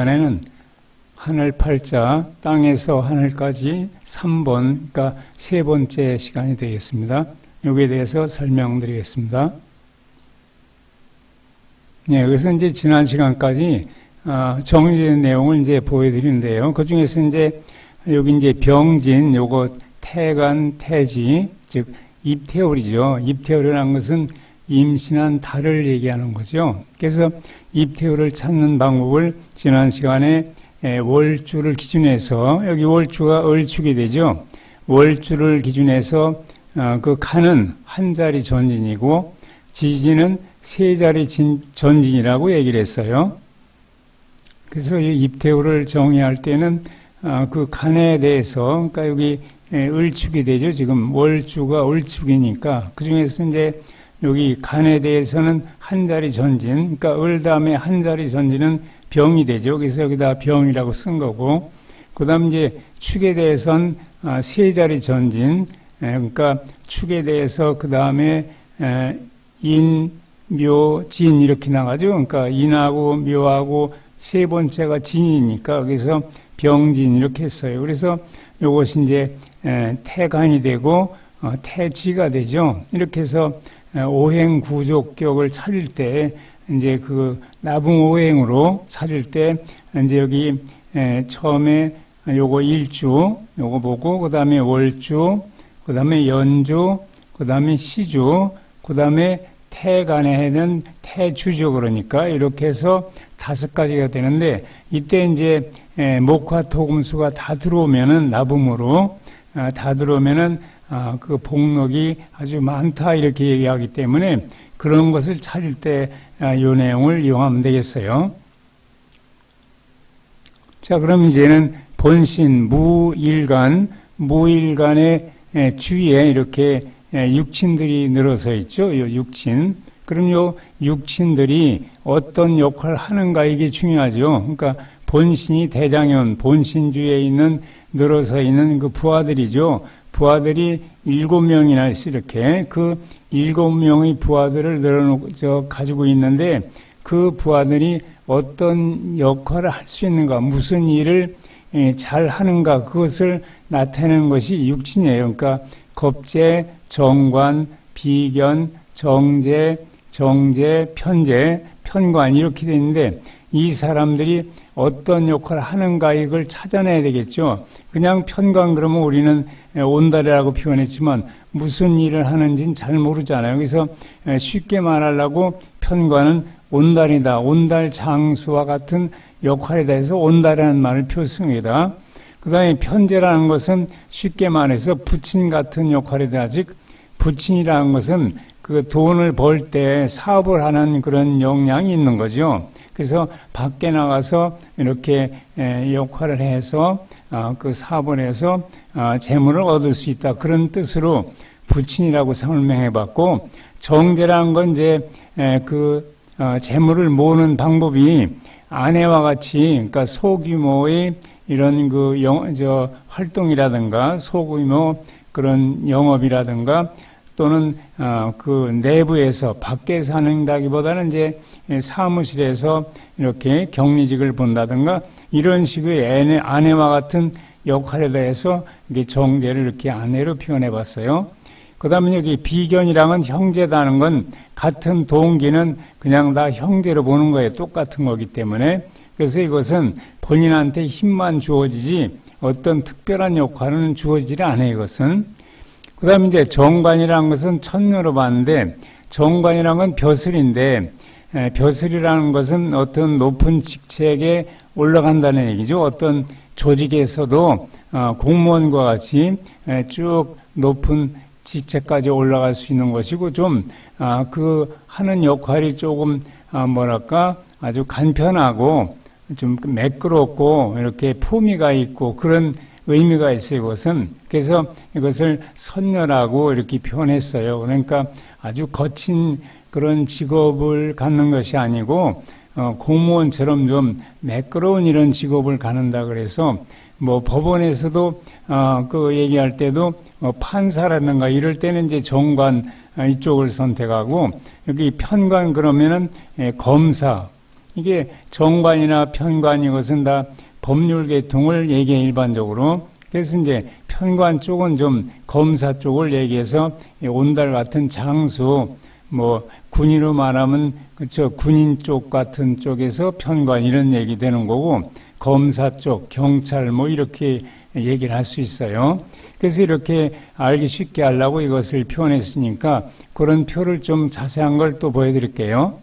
전에는 하늘 팔자, 땅에서 하늘까지 3번, 그러니까 세 번째 시간이 되겠습니다. 여기에 대해서 설명드리겠습니다. 네, 그래서 이제 지난 시간까지 아, 정리된 내용을 이제 보여드리는데요. 그 중에서 이제 여기 이제 병진, 요거 태간, 태지, 즉 입태월이죠. 입태월이라는 것은 임신한 달을 얘기하는 거죠. 그래서 입태월을 찾는 방법을 지난 시간에 에, 월주를 기준해서 여기 월주가 을축이 되죠. 월주를 기준해서 어, 그 칸은 한 자리 전진이고 지지는 세 자리 진- 전진이라고 얘기를 했어요. 그래서 이 입태우를 정의할 때는 아, 그 칸에 대해서 그러니까 여기 에, 을축이 되죠. 지금 월주가 을축이니까 그 중에서 이제 여기 간에 대해서는 한 자리 전진, 그러니까 을 다음에 한 자리 전진은 병이 되죠. 그래서 여기다 병이라고 쓴 거고, 그 다음 이제 축에 대해서는 아, 세 자리 전진, 에, 그러니까 축에 대해서 그 다음에 인, 묘, 진 이렇게 나가죠. 그러니까 인하고 묘하고 세 번째가 진이니까 그래서 병진 이렇게 했어요. 그래서 이것이 이제 에, 태간이 되고 어, 태지가 되죠. 이렇게 해서 에, 오행 구족격을 찾을 때 이제 그 나붕 오행으로 찾을 때 이제 여기 에, 처음에 요거 일주 요거 보고 그다음에 월주 그다음에 연주 그다음에 시주 그다음에 태간에는 태주죠. 그러니까 이렇게 해서 다섯 가지가 되는데 이때 이제 에, 목화토금수가 다 들어오면은 나붕으로 아, 다 들어오면은 아, 그 복록이 아주 많다 이렇게 얘기하기 때문에 그런 것을 찾을 때 이 내용을 이용하면 되겠어요. 자, 그럼 이제는 본신 무일간 무일간의 에, 주위에 이렇게 에, 육친들이 늘어서 있죠. 요 육친. 그럼 요 육친들이 어떤 역할을 하는가 이게 중요하죠. 그러니까 본신이 대장현 본신주에 있는 늘어서 있는 그 부하들이죠. 부하들이 일곱 명이나 이렇게 그 일곱 명의 부하들을 늘어놓고 저 가지고 있는데 그 부하들이 어떤 역할을 할 수 있는가, 무슨 일을 예, 잘 하는가 그것을 나타내는 것이 육신이에요. 그러니까 겁제, 정관, 비견, 정제, 정제, 편제, 편관 이렇게 돼 있는데 이 사람들이 어떤 역할을 하는가 이걸 찾아내야 되겠죠. 그냥 편관 그러면 우리는 온달이라고 표현했지만 무슨 일을 하는지는 잘 모르잖아요. 그래서 쉽게 말하려고 편관은 온달이다. 온달 장수와 같은 역할에 대해서 온달이라는 말을 표습니다. 그 다음에 편제라는 것은 쉽게 말해서 부친 같은 역할에 대해 즉 부친이라는 것은 그 돈을 벌 때 사업을 하는 그런 역량이 있는 거죠. 그래서 밖에 나가서 이렇게 역할을 해서 아, 그 해서 아, 재물을 얻을 수 있다. 그런 뜻으로 부친이라고 설명해봤고 정제라는 건 이제 그 어, 재물을 모으는 방법이 아내와 같이 그러니까 소규모의 이런 그 영, 저 활동이라든가 소규모 그런 영업이라든가 또는 어, 그 내부에서 밖에서 하는다기보다는 이제 사무실에서 이렇게 격리직을 본다든가 이런 식의 아내, 아내와 같은 역할에 대해서 이게 정제를 이렇게 아내로 표현해 봤어요. 그 다음에 여기 비견이랑은 형제다는 건 같은 동기는 그냥 다 형제로 보는 거에 똑같은 거기 때문에 그래서 이것은 본인한테 힘만 주어지지 어떤 특별한 역할은 주어지지 않아요, 이것은. 그 다음에 이제 정관이라는 것은 천녀로 봤는데 정관이라는 건 벼슬인데 에, 벼슬이라는 것은 어떤 높은 직책에 올라간다는 얘기죠. 어떤 조직에서도 어, 공무원과 같이 에, 쭉 높은 직책까지 올라갈 수 있는 것이고 좀 그 하는 역할이 조금 아, 뭐랄까 아주 간편하고 좀 매끄럽고 이렇게 품위가 있고 그런 의미가 있어요. 이것은 그래서 이것을 선녀라고 이렇게 표현했어요. 그러니까 아주 거친 그런 직업을 갖는 것이 아니고 어, 공무원처럼 좀 매끄러운 이런 직업을 갖는다 그래서 뭐 법원에서도 어, 그 얘기할 때도 뭐 판사라든가 이럴 때는 이제 정관 어, 이쪽을 선택하고 여기 편관 그러면은 예, 검사 이게 정관이나 편관 이것은 다 법률 계통을 얘기해 일반적으로. 그래서 이제 편관 쪽은 좀 검사 쪽을 얘기해서 온달 같은 장수, 뭐 군인으로 말하면 그쵸 군인 쪽 같은 쪽에서 편관 이런 얘기 되는 거고 검사 쪽, 경찰 뭐 이렇게 얘기를 할 수 있어요. 그래서 이렇게 알기 쉽게 하려고 이것을 표현했으니까 그런 표를 좀 자세한 걸 또 보여드릴게요.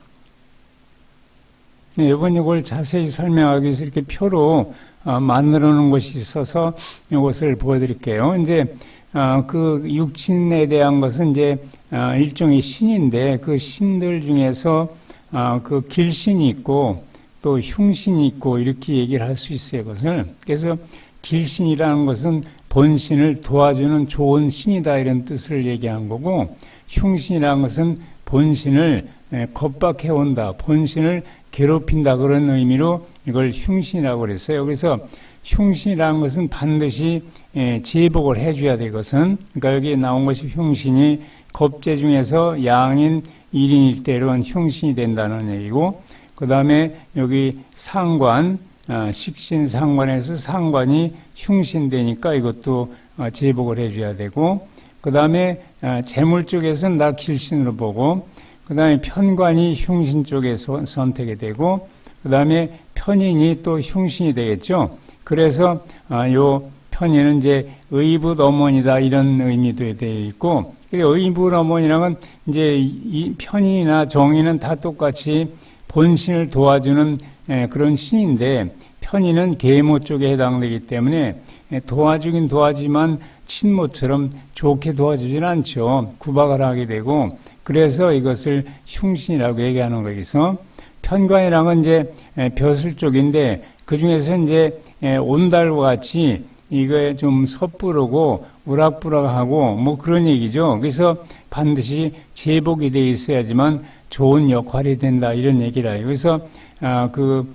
네, 이번 이걸 자세히 설명하기 위해서 이렇게 표로 어, 만들어 놓은 것이 있어서 이것을 보여드릴게요. 이제 어, 그 육친에 대한 것은 이제 어, 일종의 신인데 그 신들 중에서 어, 그 길신이 있고 또 흉신이 있고 이렇게 얘기를 할 수 있어요. 그것을 그래서 길신이라는 것은 본신을 도와주는 좋은 신이다 이런 뜻을 얘기한 거고 흉신이라는 것은 본신을 에, 겁박해 온다. 본신을 괴롭힌다 그런 의미로 이걸 흉신이라고 그랬어요. 그래서 흉신이라는 것은 반드시 예, 제복을 해줘야 돼 이것은 그러니까 여기 나온 것이 흉신이 겁제 중에서 양인 1인 1대로는 흉신이 된다는 얘기고 그 다음에 여기 상관 아, 식신 상관에서 상관이 흉신되니까 이것도 어, 제복을 해줘야 되고 그 다음에 아, 재물 쪽에서는 나 길신으로 보고 그 다음에 편관이 흉신 쪽에 선택이 되고 그 다음에 편인이 또 흉신이 되겠죠. 그래서 아, 요 편인은 이제 의붓 어머니다 이런 의미도 되어 있고 의붓 어머니랑은 이제 이 편인이나 정인은 다 똑같이 본신을 도와주는 예, 그런 신인데 편인은 계모 쪽에 해당되기 때문에 예, 도와주긴 도와지만 친모처럼 좋게 도와주진 않죠. 구박을 하게 되고 그래서 이것을 흉신이라고 얘기하는 거기서 편관이랑은 이제 예, 벼슬 쪽인데 그 중에서 이제 온달과 같이 이거에 좀 섣부르고 우락부락하고 뭐 그런 얘기죠. 그래서 반드시 제복이 돼 있어야지만 좋은 역할이 된다 이런 얘기라. 그래서 아, 그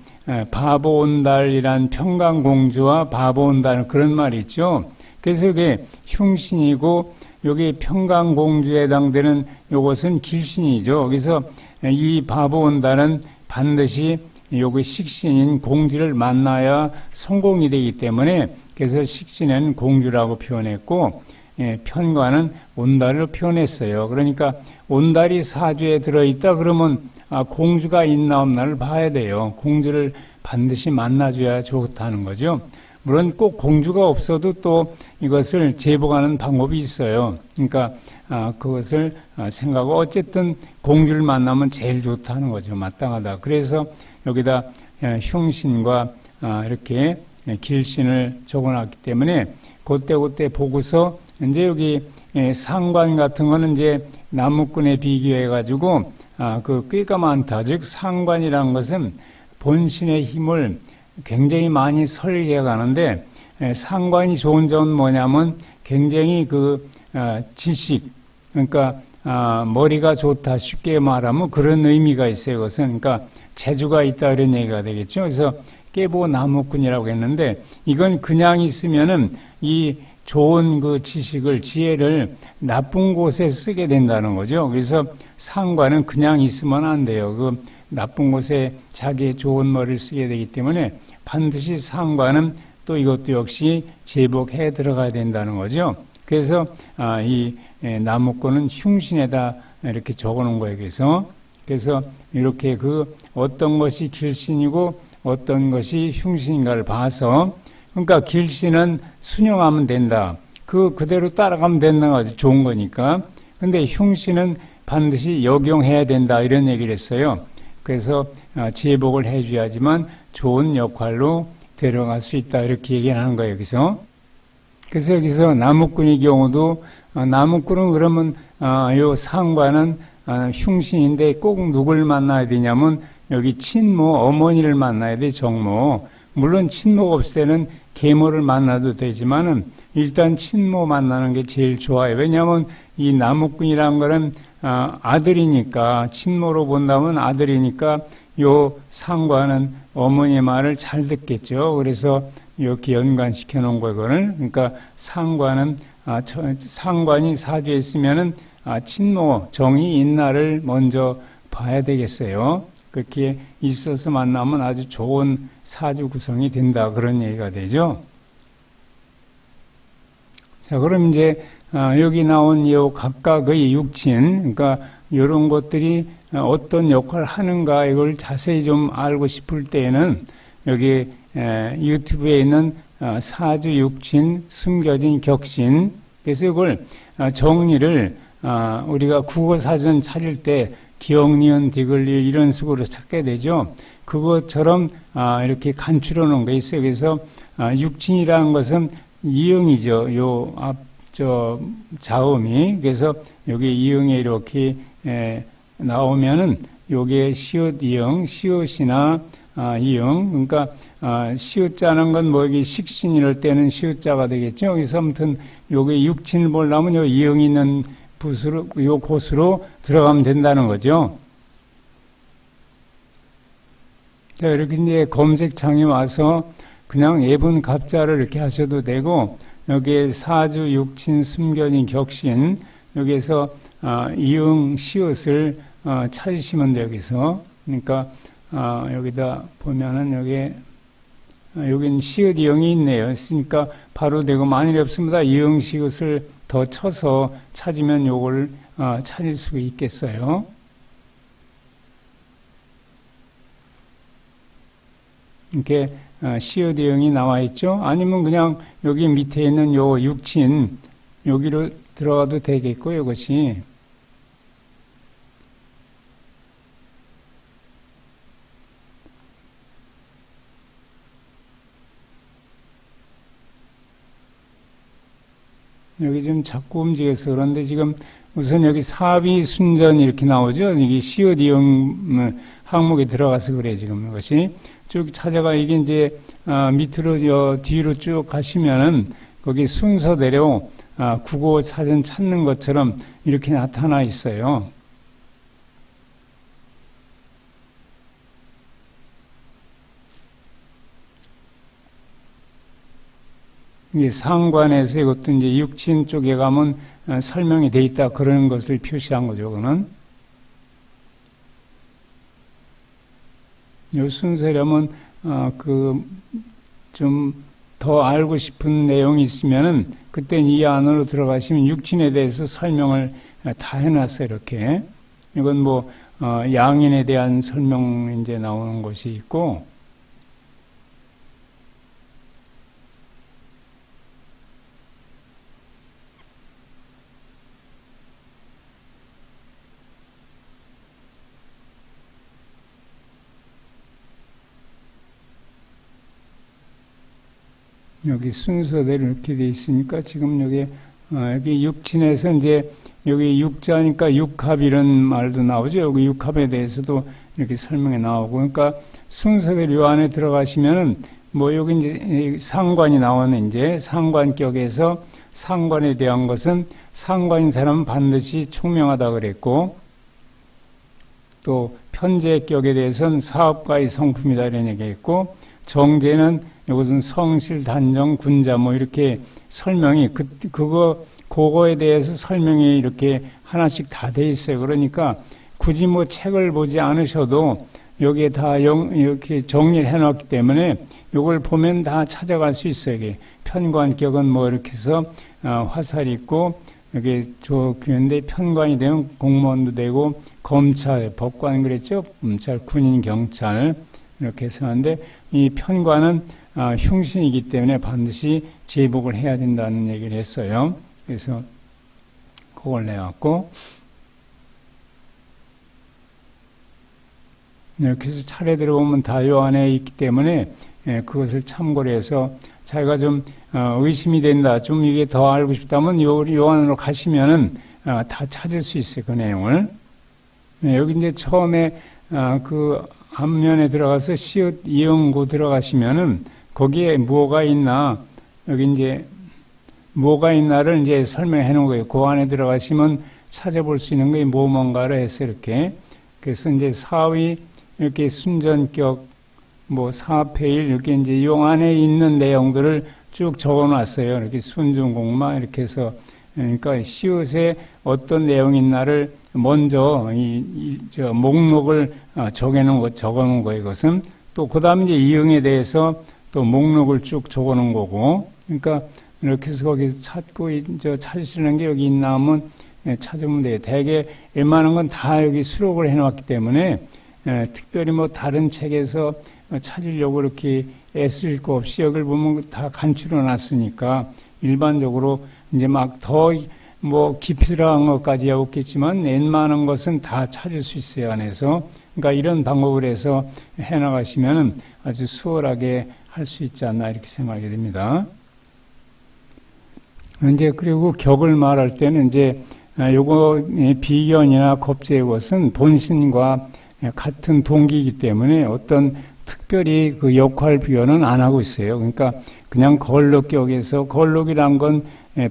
바보 온달이란 평강공주와 바보 온달 그런 말이 있죠. 그래서 이게 흉신이고 여기 평강공주에 해당되는 이것은 길신이죠. 그래서 이 바보 온달은 반드시 여기 식신인 공주를 만나야 성공이 되기 때문에 그래서 식신은 공주라고 표현했고 예, 편과는 온달을 표현했어요. 그러니까 온달이 사주에 들어있다 그러면 아, 공주가 있나 없나를 봐야 돼요. 공주를 반드시 만나줘야 좋다는 거죠. 물론 꼭 공주가 없어도 또 이것을 제복하는 방법이 있어요. 그러니까 아, 그것을 아, 생각하고 어쨌든 공주를 만나면 제일 좋다는 거죠. 마땅하다. 그래서 여기다 예, 흉신과 아, 이렇게 길신을 적어놨기 때문에 그때 그때 보고서 이제 여기 예, 상관 같은 거는 이제 나무꾼에 비교해 가지고 그 꽤가 많다. 즉 상관이라는 것은 본신의 힘을 굉장히 많이 설계해 가는데 예, 상관이 좋은 점은 뭐냐면 굉장히 그 지식 그러니까 머리가 좋다 쉽게 말하면 그런 의미가 있어요. 그것은 그러니까 재주가 있다 이런 얘기가 되겠죠. 그래서 깨보 나무꾼이라고 했는데 이건 그냥 있으면은 이 좋은 그 지식을 지혜를 나쁜 곳에 쓰게 된다는 거죠. 그래서 상관은 그냥 있으면 안 돼요. 그 나쁜 곳에 자기의 좋은 머리를 쓰게 되기 때문에 반드시 상관은 또 이것도 역시 제복해 들어가야 된다는 거죠. 그래서 아, 이 나무꾼은 흉신에다 이렇게 적어놓은 거예요. 그래서 그래서 이렇게 그 어떤 것이 길신이고 어떤 것이 흉신인가를 봐서 그러니까 길신은 순영하면 된다. 그 그대로 따라가면 된다. 아주 좋은 거니까. 근데 흉신은 반드시 역용해야 된다. 이런 얘기를 했어요. 그래서 아, 제복을 해줘야지만 좋은 역할로 데려갈 수 있다. 이렇게 얘기하는 거예요. 여기서. 그래서 여기서 나무꾼의 경우도 아, 나무꾼은 그러면 아, 요 상관은 아, 흉신인데 꼭 누굴 만나야 되냐면 여기 친모 어머니를 만나야 돼 정모 물론 친모가 없을 때는 계모를 만나도 되지만은 일단 친모 만나는 게 제일 좋아요 왜냐하면 이 나무꾼이란 거는 아, 아들이니까 친모로 본다면 아들이니까 요 상관은 어머니 말을 잘 듣겠죠 그래서 이렇게 연관시켜 놓은 거거는 그러니까 상관은 아, 상관이 사주에 있으면은 아, 친모 정이 있나를 먼저 봐야 되겠어요. 그렇게 있어서 만나면 아주 좋은 사주 구성이 된다. 그런 얘기가 되죠. 자, 그럼 이제 아, 여기 나온 이 각각의 육친, 그러니까 이런 것들이 어떤 역할을 하는가 이걸 자세히 좀 알고 싶을 때에는 여기 유튜브에 있는 아, 사주 육친 숨겨진 격신 그래서 이걸 아, 정리를 우리가 국어 사전 찾을 때 기억, 니은, 디글리 이런 식으로 찾게 되죠. 그것처럼 이렇게 간추려 놓은 게 있어요. 그래서 육친이라는 것은 이응이죠. 요 앞, 저, 자음이. 그래서 여기 이응에 이렇게 에, 나오면은 요게 시옷 이응, 시옷이나 아, 이응. 그러니까 아, 시옷자는 건 뭐 여기 식신 이럴 때는 시옷자가 되겠죠. 여기서 아무튼 요게 육친을 보려면 요 이응 있는 붓으로, 요 곳으로 들어가면 된다는 거죠. 자, 이렇게 이제 검색창에 와서 그냥 예분 갑자를 이렇게 하셔도 되고 여기에 사주 육친 숨겨진 격신 여기에서 어, 이응 시옷을 어, 찾으시면 돼요. 여기서 그러니까 어, 여기다 보면은 여기 여긴 시옷 이응이 있네요. 있으니까 바로 되고 만일 없습니다. 이응 시옷을 더 쳐서 찾으면 요걸 찾을 수 있겠어요. 이렇게 어, 시어 대응이 나와 있죠. 아니면 그냥 여기 밑에 있는 요 육친 여기로 들어가도 되겠고 이것이 여기 좀 자꾸 움직여서 그런데 지금 우선 여기 사비 순전 이렇게 나오죠. 이게 시어 디응 항목에 들어가서 그래 지금 이것이 쭉 찾아가 이게 이제 아, 밑으로 저 뒤로 쭉 가시면은 거기 순서 대로 아, 국어 사전 찾는 것처럼 이렇게 나타나 있어요. 이게 상관에서 이것도 이제 육친 쪽에 가면 아, 설명이 돼 있다 그런 것을 표시한 거죠. 그는 순서라면 어, 그좀 더 알고 싶은 내용이 있으면은 그때 이 안으로 들어가시면 육친에 대해서 설명을 다 해놨어요 이렇게. 이건 뭐 어, 양인에 대한 설명 이제 나오는 것이 있고 여기 순서대로 이렇게 돼 있으니까 지금 여기 어, 여기 육친에서 이제 여기 육자니까 육합 이런 말도 나오죠. 여기 육합에 대해서도 이렇게 설명이 나오고 그러니까 순서대로 요 안에 들어가시면은 뭐 여기 이제 상관이 나오는 이제 상관격에서 상관에 대한 것은 상관인 사람은 반드시 총명하다 그랬고 또 편제격에 대해서는 사업가의 성품이다 이런 얘기했고 정제는 이것은 성실, 단정, 군자 뭐 이렇게 설명이 그 그거 그거에 대해서 설명이 이렇게 하나씩 다 돼 있어요. 그러니까 굳이 뭐 책을 보지 않으셔도 여기에 다 영, 이렇게 정리를 해놨기 때문에 이걸 보면 다 찾아갈 수 있어요. 이게 편관격은 뭐 이렇게 해서 어, 화살이 있고 여기 저 교인데 편관이 되면 공무원도 되고 검찰, 법관 그랬죠. 검찰, 군인, 경찰 이렇게 해서 하는데 이 편관은 아, 흉신이기 때문에 반드시 제복을 해야 된다는 얘기를 했어요. 그래서 그걸 내왔고 이렇게 해서 차례대로 보면 다요 안에 있기 때문에 예, 그것을 참고로 해서 자기가 좀 어, 의심이 된다, 좀 이게 더 알고 싶다면 요, 요 안으로 가시면은 어, 다 찾을 수 있어요, 그 내용을. 네, 여기 이제 처음에 어, 그 앞면에 들어가서 시옷 이응고 들어가시면은 거기에 뭐가 있나 여기 이제 뭐가 있나를 이제 설명해 놓은 거예요. 그 안에 들어가시면 찾아볼 수 있는 게 뭐 뭔가를 해서 이렇게 그래서 이제 사위 이렇게 순전격 뭐 사페일 이렇게 이제 용 안에 있는 내용들을 쭉 적어놨어요. 이렇게 순중공마 이렇게 해서 그러니까 시옷에 어떤 내용이 있나를 먼저 이, 이, 저 목록을 아, 적어놓은 거, 적어놓은 거 이것은 또 그다음 이제 이응에 대해서 또 목록을 쭉 적어놓은 거고 그러니까 이렇게 해서 거기서 찾고 이제 찾으시는 게 여기 있나 하면 예, 찾으면 돼요. 대개 웬만한 건 다 여기 수록을 해놨기 때문에 예, 특별히 뭐 다른 책에서 찾으려고 이렇게 애쓸 거 없이 여기를 보면 다 간추려 놨으니까 일반적으로 이제 막더 뭐 깊이 들어간 것까지야 없겠지만 웬만한 것은 다 찾을 수 있어요 안에서 그러니까 이런 방법을 해서 해나가시면 아주 수월하게 할 수 있지 않나 이렇게 생각하게 됩니다. 이제 그리고 격을 말할 때는 이제 아, 요거 비견이나 겁제의 것은 본신과 같은 동기이기 때문에 어떤 특별히 그 역할 비교는 안 하고 있어요. 그러니까 그냥 걸록격에서 걸록이란 건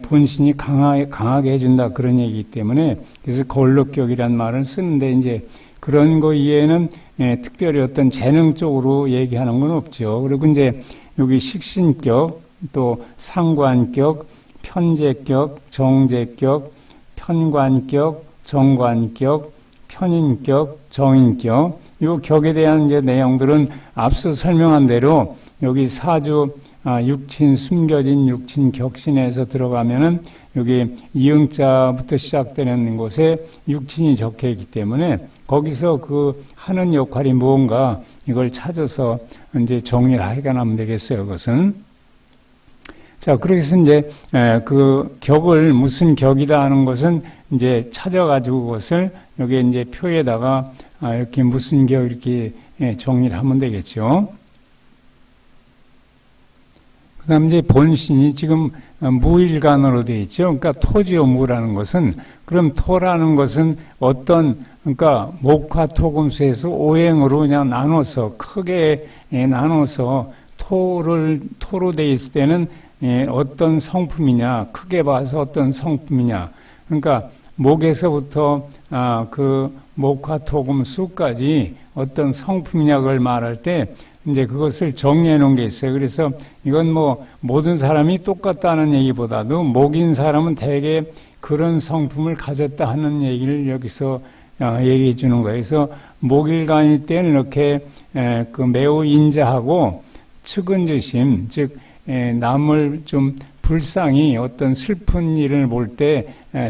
본신이 강하게, 강하게 해준다 그런 얘기이기 때문에 그래서 걸록격이란 말을 쓰는데 이제 그런 거 이외에는 특별히 어떤 재능 쪽으로 얘기하는 건 없죠. 그리고 이제 여기 식신격, 또 상관격, 편제격, 정제격, 편관격, 정관격, 편인격, 정인격, 이 격에 대한 이제 내용들은 앞서 설명한 대로 여기 사주 아, 육친 숨겨진 육친 격신에서 들어가면은 여기 이응자부터 시작되는 곳에 육친이 적혀 있기 때문에 거기서 그 하는 역할이 무언가 이걸 찾아서 이제 정리를 하게나면 되겠어요. 그것은 자 그렇게 해서 이제 그 격을 무슨 격이다 하는 것은 이제 찾아가지고 그것을 여기 이제 표에다가 아, 이렇게 무슨 격 이렇게 예, 정리를 하면 되겠죠. 그 다음 이제 본신이 지금 무일간으로 되어 있죠. 그러니까 토지오 무라는 것은, 그럼 토라는 것은 어떤, 그러니까 목화 토금수에서 오행으로 그냥 나눠서, 크게 예, 나눠서 토를, 토로 되어 있을 때는 예, 어떤 성품이냐, 크게 봐서 어떤 성품이냐. 그러니까 목에서부터 아, 그 목화 토금 수까지 어떤 성품약을 말할 때 이제 그것을 정리해 놓은 게 있어요. 그래서 이건 뭐 모든 사람이 똑같다는 얘기보다도 목인 사람은 대개 그런 성품을 가졌다 하는 얘기를 여기서 어, 얘기해 주는 거예요. 그래서 목일간일 때는 이렇게 그 매우 인자하고 측은주심, 즉 남을 좀 불쌍히 어떤 슬픈 일을 볼 때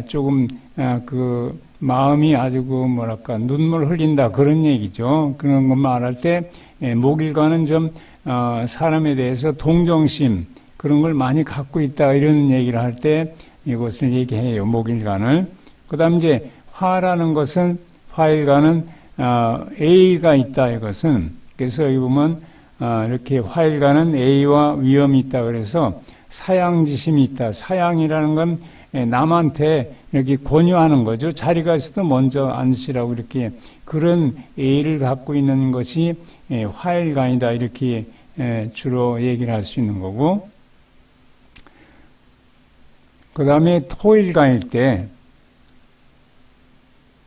조금 아, 그 마음이 아주 그 뭐랄까 눈물 흘린다 그런 얘기죠. 그런 것 말할 때 목일과는 좀 어, 사람에 대해서 동정심 그런 걸 많이 갖고 있다 이런 얘기를 할 때 이것을 얘기해요. 목일간을. 그다음 이제 화라는 것은 화일간은 어, A가 있다 이것은 그래서 여기 보면 어, 이렇게 화일간은 A와 위험이 있다 그래서 사양지심이 있다. 사양이라는 건 남한테 이렇게 권유하는 거죠. 자리가 있어도 먼저 앉으시라고 이렇게 그런 예의를 갖고 있는 것이 화일간이다. 이렇게 주로 얘기를 할 수 있는 거고. 그 다음에 토일간일 때,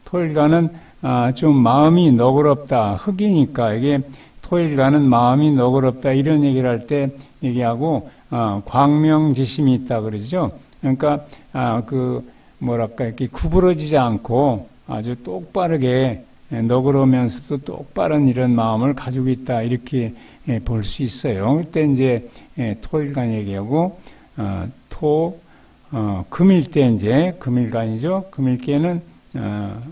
토일간은 아, 좀 마음이 너그럽다. 흙이니까 이게 토일간은 마음이 너그럽다. 이런 얘기를 할 때 얘기하고, 아, 광명지심이 있다 그러죠. 그러니까, 아, 그, 뭐랄까, 이렇게 구부러지지 않고 아주 똑바르게 너그러면서도 똑바른 이런 마음을 가지고 있다. 이렇게 예, 볼수 있어요. 그때 이제 예, 토일간 얘기하고, 어, 토, 어, 금일 때 이제, 금일간이죠. 금일께는, 어,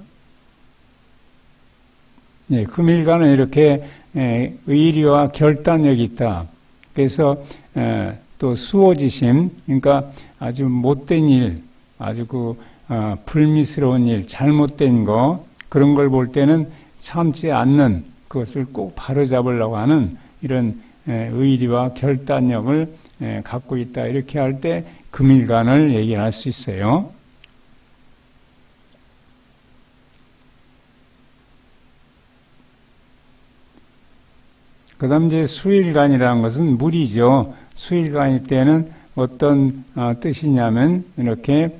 네, 금일간은 이렇게 예, 의리와 결단력이 있다. 그래서 또 수호지심, 그러니까 아주 못된 일, 아주 그 어, 불미스러운 일, 잘못된 거 그런 걸 볼 때는 참지 않는 그것을 꼭 바로잡으려고 하는 이런 의리와 결단력을 갖고 있다 이렇게 할 때 금일간을 얘기할 수 있어요. 그 다음 이제 수일간이라는 것은 물이죠. 수일간일 때는 어떤 어, 뜻이냐면 이렇게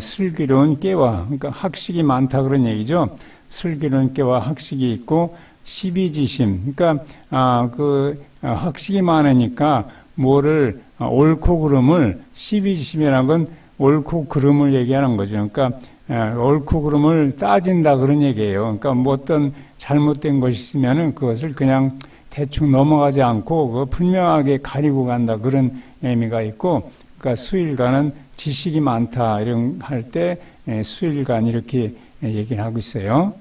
슬기로운 깨와 그러니까 학식이 많다 그런 얘기죠. 슬기로운 깨와 학식이 있고 시비지심 그러니까 아, 그 어, 학식이 많으니까 뭐를 어, 옳고 그름을 시비지심이라는 건 옳고 그름을 얘기하는 거죠. 그러니까 에, 옳고 그름을 따진다 그런 얘기예요. 그러니까 뭐 어떤 잘못된 것이 있으면은 그것을 그냥 대충 넘어가지 않고 그 분명하게 가리고 간다 그런 의미가 있고 그러니까 수일간은 지식이 많다 이런 할 때 수일간 이렇게 얘기를 하고 있어요.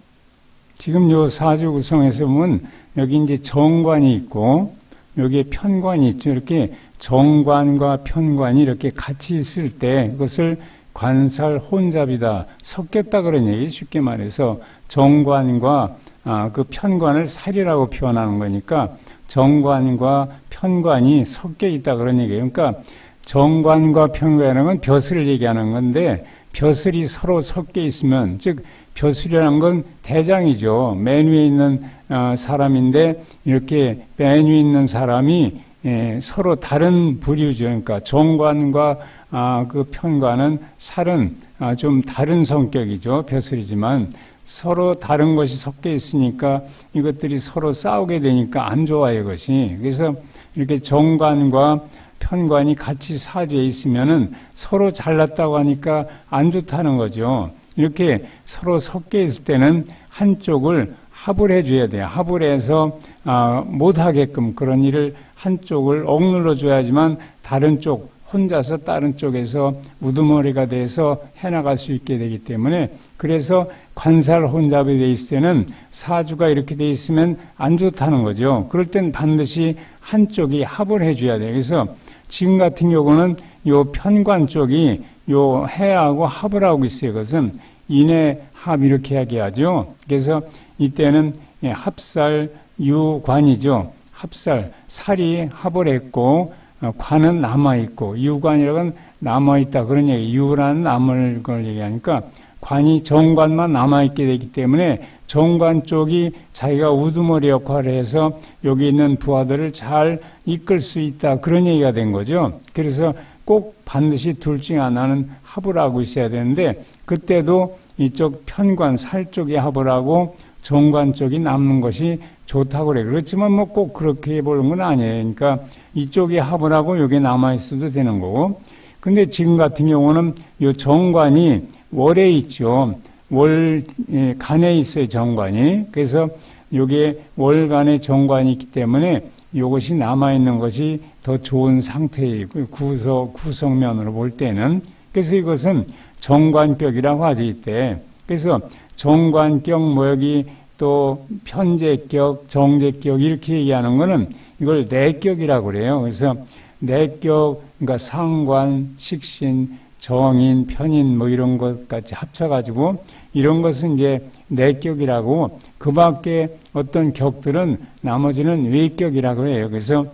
지금 요 사주 구성에서 보면 여기 이제 정관이 있고 여기에 편관이 있죠. 이렇게 정관과 편관이 이렇게 같이 있을 때 그것을 관살 혼잡이다 섞였다 그런 얘기 쉽게 말해서 정관과 아, 그 편관을 살이라고 표현하는 거니까 정관과 편관이 섞여 있다 그런 얘기예요. 그러니까 정관과 편관이라는 건 벼슬을 얘기하는 건데 벼슬이 서로 섞여 있으면 즉 벼슬이라는 건 대장이죠. 맨 위에 있는 어, 사람인데 이렇게 맨 위에 있는 사람이 예, 서로 다른 부류죠. 그러니까 정관과 아, 그 편관은 살은 아, 좀 다른 성격이죠. 벼슬이지만 서로 다른 것이 섞여 있으니까 이것들이 서로 싸우게 되니까 안 좋아요, 이것이. 그래서 이렇게 정관과 편관이 같이 사주에 있으면은 서로 잘났다고 하니까 안 좋다는 거죠. 이렇게 서로 섞여 있을 때는 한쪽을 합을 해줘야 돼요. 합을 해서 아, 못하게끔 그런 일을 한쪽을 억눌러 줘야지만 다른 쪽 혼자서 다른 쪽에서 우두머리가 돼서 해나갈 수 있게 되기 때문에 그래서 관살 혼잡이 돼 있을 때는 사주가 이렇게 돼 있으면 안 좋다는 거죠. 그럴 땐 반드시 한쪽이 합을 해줘야 돼요. 그래서 지금 같은 경우는 요 편관 쪽이 요 해하고 합을 하고 있어요. 그것은 인해 합 이렇게 이야기하죠. 그래서 이때는 예, 합살 유관이죠. 합살 살이 합을 했고 어, 관은 남아 있고 유관이라는 남아 있다 그런 얘기. 유라는 남을 걸 얘기하니까 관이 정관만 남아 있게 되기 때문에 정관 쪽이 자기가 우두머리 역할을 해서 여기 있는 부하들을 잘 이끌 수 있다 그런 얘기가 된 거죠. 그래서 꼭 반드시 둘 중에 하나는 합을 하고 있어야 되는데 그때도 이쪽 편관 살 쪽에 합을 하고 정관 쪽이 남는 것이 좋다고 그래. 그렇지만 뭐 꼭 그렇게 해보는 건 아니에요. 그러니까 이쪽에 합을 하고 여기 남아 있어도 되는 거고. 근데 지금 같은 경우는 이 정관이 월에 있죠. 월 예, 간에 있어요. 정관이. 그래서 여기에 월간에 정관이 있기 때문에 이것이 남아 있는 것이 더 좋은 상태이고 구석 구성면으로 볼 때는 그래서 이것은 정관격이라고 하죠 이때. 그래서 정관격 뭐 여기 또 편제격, 정제격 이렇게 얘기하는 거는 이걸 내격이라고 그래요. 그래서 내격 그러니까 상관, 식신, 정인, 편인 뭐 이런 것까지 합쳐가지고 이런 것은 이제 내격이라고 그 밖에 어떤 격들은 나머지는 외격이라고 해요. 그래서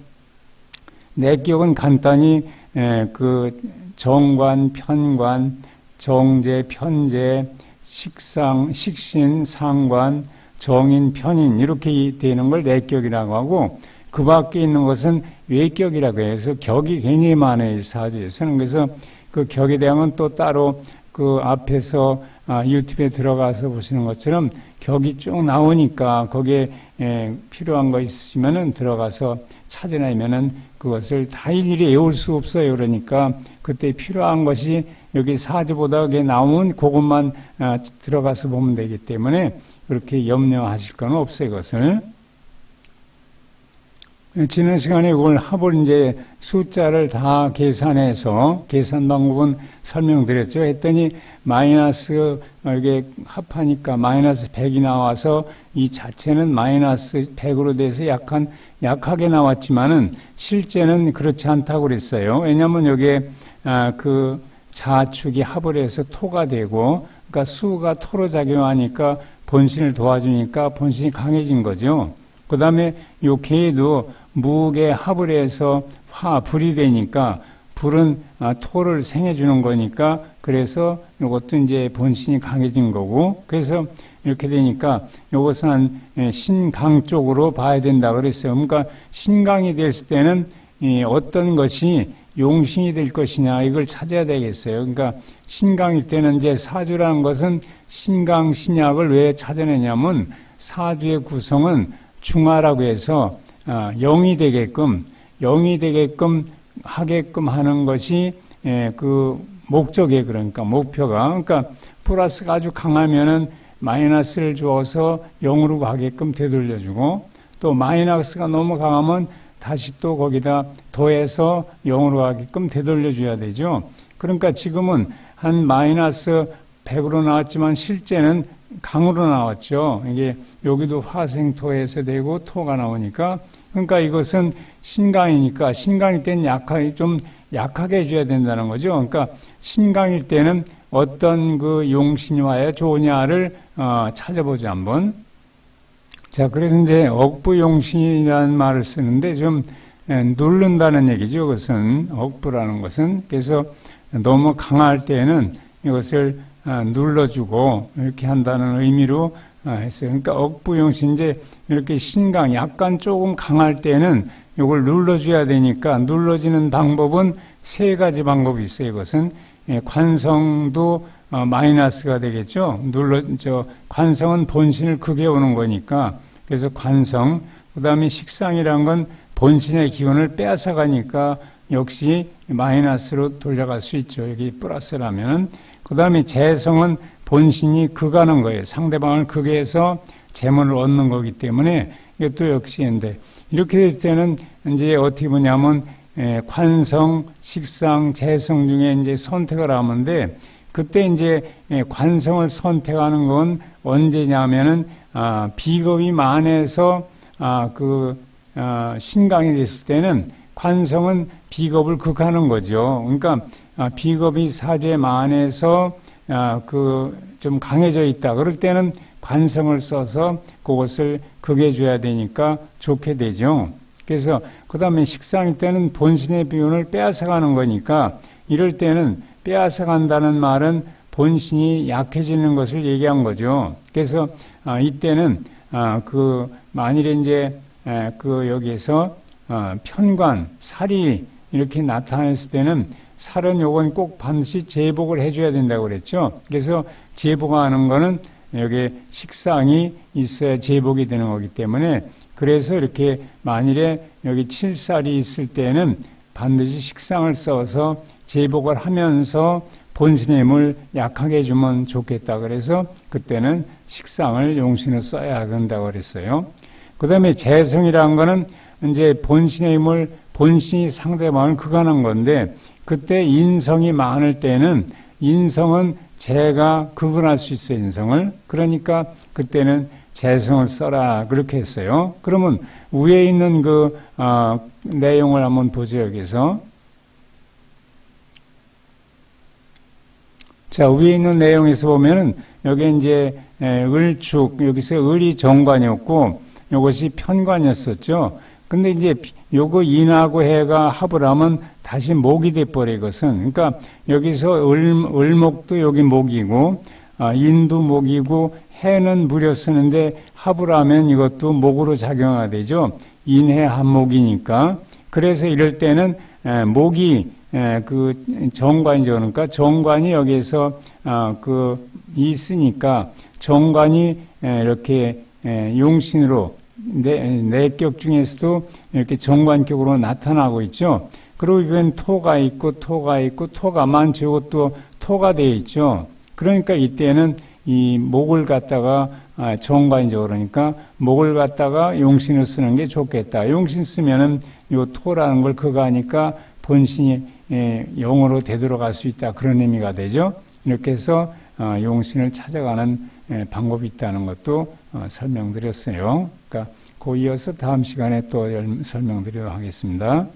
내격은 간단히 그 정관, 편관, 정제, 편제, 식상, 식신, 상관, 정인, 편인 이렇게 되는 걸 내격이라고 하고 그 밖에 있는 것은 외격이라고 해서 격이 굉장히 많아요. 사주에서는. 그래서 그 격에 대한 또 따로 그 앞에서 아, 유튜브에 들어가서 보시는 것처럼 격이 쭉 나오니까 거기에 에, 필요한 거 있으면은 들어가서 찾아내면은 그것을 다 일일이 외울 수 없어요. 그러니까 그때 필요한 것이 여기 사주보다 그게 나오면 그것만 아, 들어가서 보면 되기 때문에 그렇게 염려하실 건 없어요. 이것을. 지난 시간에 이걸 합을 이제 숫자를 다 계산해서 계산 방법은 설명드렸죠. 했더니 마이너스 이게 합하니까 마이너스 100이 나와서 이 자체는 마이너스 100으로 돼서 약간 약하게 나왔지만은 실제는 그렇지 않다고 그랬어요. 왜냐하면 여기에 아, 그 자축이 합을 해서 토가 되고 그러니까 수가 토로 작용하니까 본신을 도와주니까 본신이 강해진 거죠. 그 다음에 요 개도 무게 합을 해서 화, 불이 되니까 불은 아, 토를 생해 주는 거니까 그래서 이것도 이제 본신이 강해진 거고 그래서 이렇게 되니까 이것은 예, 신강 쪽으로 봐야 된다 그랬어요. 그러니까 신강이 됐을 때는 어떤 것이 용신이 될 것이냐 이걸 찾아야 되겠어요. 그러니까 신강일 때는 이제 사주라는 것은 신강 신약을 왜 찾아내냐면 사주의 구성은 중화라고 해서 아, 영이 되게끔 영이 되게끔 하게끔 하는 것이 예, 그 목적에 그러니까 목표가 그러니까 플러스가 아주 강하면은 마이너스를 주어서 0으로 가게끔 되돌려주고 또 마이너스가 너무 강하면 다시 또 거기다 더해서 0으로 가게끔 되돌려줘야 되죠. 그러니까 지금은 한 마이너스 100으로 나왔지만 실제는 강으로 나왔죠. 이게 여기도 화생토에서 되고 토가 나오니까 그러니까 이것은 신강이니까 신강일 때는 약하게 좀 약하게 해줘야 된다는 거죠. 그러니까 신강일 때는 어떤 그 와야 좋으냐를 어, 찾아보죠 한번. 자 그래서 이제 억부용신이라는 말을 쓰는데 좀 예, 누른다는 얘기죠. 그것은 억부라는 것은 그래서 너무 강할 때는 이것을 아, 눌러주고 이렇게 한다는 의미로 아, 했어요. 그러니까 억부용신 이제 이렇게 신강 약간 조금 강할 때는 이걸 눌러줘야 되니까 눌러지는 방법은 세 가지 방법이 있어요. 이것은 예, 관성도 어, 마이너스가 되겠죠. 눌러 저 관성은 본신을 크게 오는 거니까 그래서 관성 그다음에 식상이란 건 본신의 기운을 빼앗아 가니까 역시 마이너스로 돌려갈 수 있죠. 여기 플러스라면 그 다음에 재성은 본신이 극하는 거예요. 상대방을 극에 해서 재물을 얻는 거기 때문에 이것도 역시인데 이렇게 될 때는 이제 어떻게 보냐면 에, 관성, 식상, 재성 중에 이제 선택을 하는데 그때 이제 에, 관성을 선택하는 건 언제냐면은 아, 비겁이 만해서 아, 그 아, 신강이 됐을 때는 관성은 비겁을 극하는 거죠. 그러니까 아, 비겁이 사죄 만해서 아, 그좀 강해져 있다. 그럴 때는 관성을 써서 그것을 극해 줘야 되니까 좋게 되죠. 그래서 그 다음에 식상일 때는 본신의 비운을 빼앗아가는 거니까 이럴 때는 빼앗아간다는 말은 본신이 약해지는 것을 얘기한 거죠. 그래서 아, 이때는 아, 그 만일에 이제 에, 그 여기에서 어, 편관, 살이 이렇게 나타났을 때는 살은 요건 꼭 반드시 제복을 해줘야 된다고 그랬죠. 그래서 제복하는 거는 여기 식상이 있어야 제복이 되는 거기 때문에 그래서 이렇게 만일에 여기 칠살이 있을 때는 반드시 식상을 써서 제복을 하면서 본신의 힘을 약하게 해주면 좋겠다. 그래서 그때는 식상을 용신을 써야 된다고 그랬어요. 그 다음에 재성이라는 거는 이제 본신의 힘을 본신이 상대방을 극하는 건데 그때 인성이 많을 때는 인성은 제가 극은할 수 있어요, 인성을. 그러니까 그때는 재성을 써라. 그렇게 했어요. 그러면 위에 있는 그, 어, 내용을 한번 보죠, 여기서. 자, 위에 있는 내용에서 보면은, 여기 이제, 을축, 여기서 을이 정관이었고, 이것이 편관이었었죠. 근데 이제 요거 인하고 해가 합을 하면 다시 목이 돼버려 이것은. 그러니까 여기서 을, 을목도 여기 목이고 아, 인도 목이고 해는 무려 쓰는데 합을 하면 이것도 목으로 작용하게 되죠. 인해 한목이니까. 그래서 이럴 때는 에, 목이 에, 그 정관이죠. 그러니까 정관이 여기에서 아, 그 있으니까 정관이 에, 이렇게 에, 용신으로 내, 내격 중에서도 이렇게 정관격으로 나타나고 있죠. 그리고 이건 토가 있고 토가 있고 토가만 저것도 토가 되어 있죠. 그러니까 이때는 이 목을 갖다가 아, 정관이죠. 그러니까 목을 갖다가 용신을 쓰는 게 좋겠다. 용신 쓰면은 요 토라는 걸 그거 하니까 본신이 예, 영으로 되돌아갈 수 있다. 그런 의미가 되죠. 이렇게 해서 어, 용신을 찾아가는 예, 방법이 있다는 것도 어, 설명드렸어요. 그러니까 그 이어서 다음 시간에 또 설명드리도록 하겠습니다.